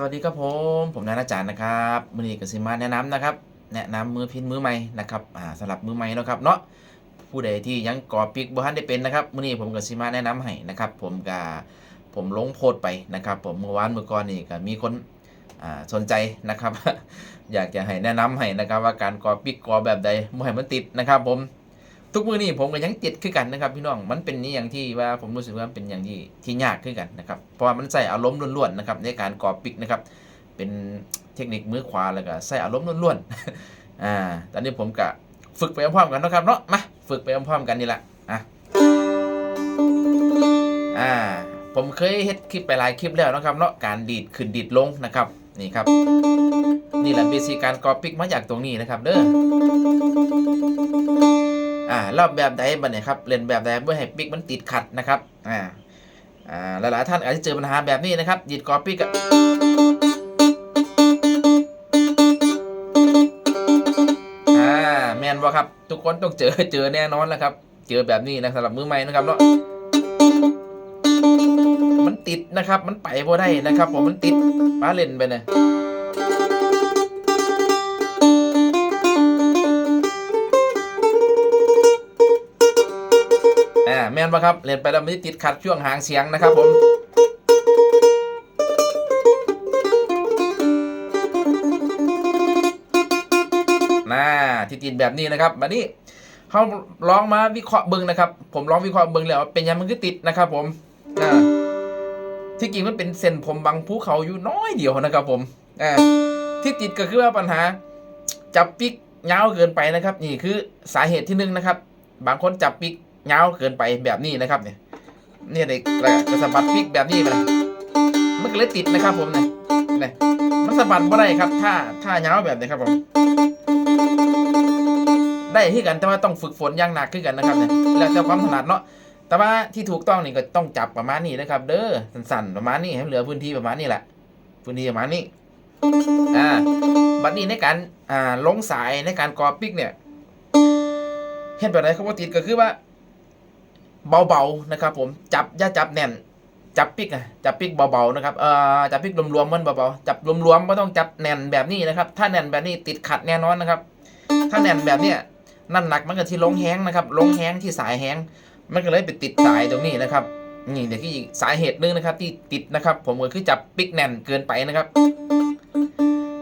สวัสดีครับผม ผมนายอาจารย์นะครับมือนี้กสิมาแนะนำนะครับ แนะนำมือพินมือใหม่นะครับอ่าสำหรับมือใหม่นะครับเนาะผู้ใดที่ยังก่อปิกบ่ทันได้เป็นนะครับมือนี้ผมกสิมาแนะนำให้นะครับ ผมกผมลงโพสต์ไปนะครับ ผมเมื่อวานเมื่อก่อนนี่ก็มีคนอ่าสนใจนะครับ อยากจะให้แนะนำให้นะครับ ว่าการก่อปิกก่อแบบใดบ่ให้มันติดนะครับ ผม ทุกมือนี่ผมก็ยังติดคือกันนะครับ พี่น้องมันเป็นนี่อย่างที่ว่าผมรู้สึกว่าเป็นอย่างที่ที่ยากขึ้นกันนะครับเพราะว่ามันใส่อารมณ์ล้วนๆนะครับในการก่อปิกนะครับ เป็นเทคนิคมือขวาแล้วก็ใส่อารมณ์ล้วนๆอ่าตอนนี้ผมก็ฝึกไปพร้อมๆกันนะครับเนาะมาฝึกไปพร้อมๆกันนี่แหละอะอ่าผมเคยเฮ็ดคลิปไปหลายคลิปแล้วนะครับเนาะการดีดขึ้นดีดลงนะครับนี่ครับ นี่แหละเบสิการกอปิกมาจากตรงนี้นะครับเด้อ อ่าแบบใดบัดเนี่ยครับเล่นแบบใดเพื่อให้ปิกมันติดขัดนะครับอ่าอ่าหลายๆท่านอาจจะเจอปัญหาแบบนี้นะครับดีดกอปิกอะอ่าแมนบ่ครับ ทุกคนต้องเจอเจอแน่นอนแล้วครับ เจอแบบนี้นะสำหรับมือใหม่นะครับเนาะมันติดนะครับ มันไปบ่ได้นะครับ ผมมันติดป้าเล่นไปเนี่ย อ่าแม่นบ่ครับเล่นไปแล้วมันติดขัดช่วงหางเสียงนะครับผมน่าที่ติดแบบนี้นะครับบัดนี้เขาลองมาวิเคราะห์เบิ้งนะครับ ผมลองวิเคราะห์เบิ้งแล้วเป็นยังมันคือติดนะครับผมอ่าที่จริงมันเป็นเส้นผมบางภูเขาอยู่น้อยเดียวนะครับผมอ่าที่ติดก็คือว่าปัญหา จับปิกยาวเกินไปนะครับ นี่คือสาเหตุที่หนึ่งนะครับ บางคนจับปิก ยาเกินไปแบบนี้นะครับเนี่ยเนี่ยเด็กระสบัดปิกแบบนี้ไปเลยมันก็เลยติดนะครับผมเนี่ยเนี่ยมันสะบัดไม่ได้ครับ ถ้าถ้ายาแบบนี้ครับผมได้ที่กันแต่ว่าต้องฝึกฝนอย่างหนักขึ้นกันนะครับเนี่ยแล้วแต่ความถนัดเนาะแต่ว่าที่ถูกต้องนี่ก็ต้องจับประมาณนี้นะครับ เด้อสั้นๆประมาณนี้ให้เหลือพื้นที่ประมาณนี้แหละพื้นที่ประมาณนี้อ่าบัดนี้ในการอ่าลงสายในการกอปิกเนี่ยเห็นแบบไหนครับว่าติดก็คือว่า เบาๆนะครับผมจับอย่าจับแน่น จับปิกอะจับปิกเบาๆนะครับเอ่อจับปิกรวมๆมันเบาๆจับรวมๆไม่ต้องจับแน่นแบบนี้นะครับ ถ้าแน่นแบบนี้ติดขัดแน่นอนนะครับ ถ้าแน่นแบบเนี้ยน้ำหนักมันก็ที่ลงแห้งนะครับลงแห้งที่สายแห้งมันก็เลยไปติดสายตรงนี้นะครับนี่เดี๋ยวที่สาเหตุนึงนะครับ ที่ติดนะครับ ผมก็คือจับปิกแน่นเกินไปนะครับ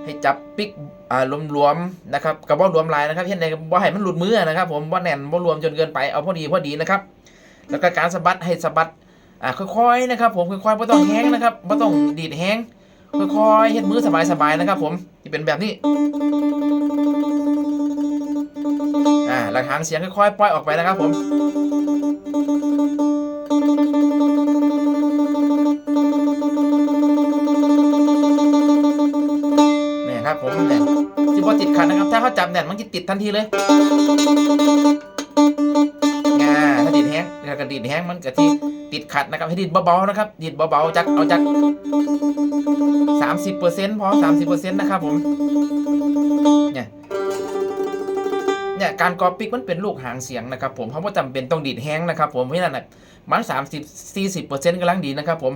ให้จับปิกอ่ารวมๆนะครับกับว่ารวมลายนะครับเช่นใดว่าให้มันหลุดมือนะครับ ผมว่าแน่นว่ารวมจนเกินไปเอาพอดีพอดีนะครับ แล้วก็การสะบัดให้สะบัดอ่าค่อยๆนะครับ ผมค่อยๆไม่ต้องแห้งนะครับไม่ต้องดีดแห้งค่อยๆเฮ็ดมือสบายๆนะครับ ผมที่เป็นแบบนี้อ่าหลักหางเสียงค่อยๆปล่อยออกไปนะครับ ผมเนี่ยครับผมเนี่ยที่พอติดขัดนะครับ ถ้าเขาจับแน่นมันจะติดทันทีเลย ห้งถ้ากระดีดแห้งมันกะที่ติดขัดนะครับให้ดีดเบาๆนะครับดีดเบาๆจากเอาจากสามสิบเปอร์เซ็นต์พอสามสิบเปอร์เซ็นต์นะครับผมเนี่ยเนี่ยการกอปิกมันเป็นลูกหางเสียงนะครับผมเพราะว่าจำเป็นต้องดีดแห้งนะครับผมเพราะฉะนั้นนะมันสามสิบสี่สิบเปอร์เซ็นต์กำลังดีนะครับผม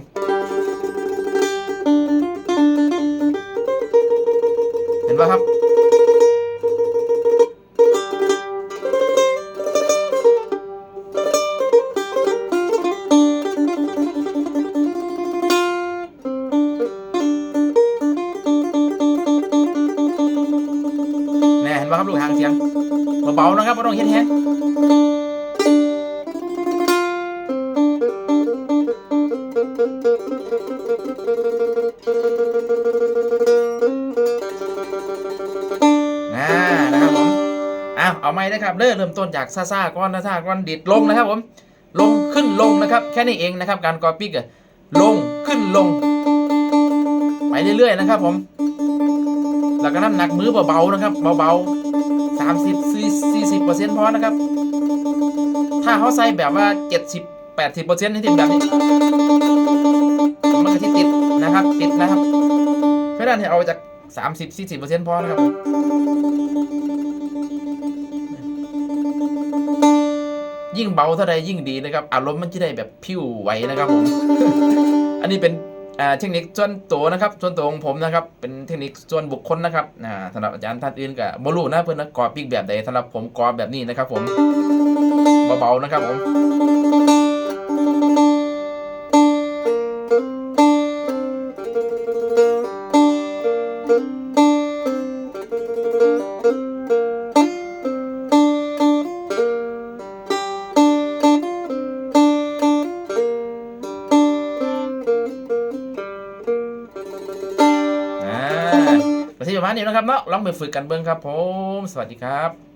เห็นป่ะครับ เนี่ยเห็นป่ะครับลูกหางเสียงเบาๆนะครับไม่ต้องเฮ็ดแห้งอ่านะครับผมอ้าวเอาไม้นะครับเริ่มต้นจากซ่าๆก้อนซ่าๆก้อนดิดลงนะครับผม ลงขึ้นลงนะครับ แค่นี้เองนะครับ การกอปิกอะลงขึ้นลง ไปเรื่อยๆนะครับผม แล้วก็น้ำหนักมือเบาๆนะครับเบาๆสามสิบสี่สิบเปอร์เซ็นต์พอนะครับ ถ้าเขาใส่แบบว่าเจ็ดสิบแปดสิบเปอร์เซ็นต์ที่ติดแบบนี้มันก็ที่ติดนะครับติดนะครับเพราะนั้นให้เอาจากสามสิบสี่สิบเปอร์เซ็นต์พอนะครับผมยิ่งเบาเท่าใดยิ่งดีนะครับอารมณ์มันจะได้แบบพิ้วไหวนะครับผม อันนี้เป็น เทคนิคส่วนตัวนะครับส่วนตัวของผมนะครับเป็นเทคนิคส่วนบุคคลนะครับสำหรับอาจารย์ท่านอื่นกับบรูนะเพิ่นนะกรอบปีกแบบใดสำหรับผมกรอบแบบนี้นะครับผมเบาๆนะครับผม ประมาณนี้นะครับเนาะลองไปฝึกกันเบิ่งครับผม สวัสดีครับ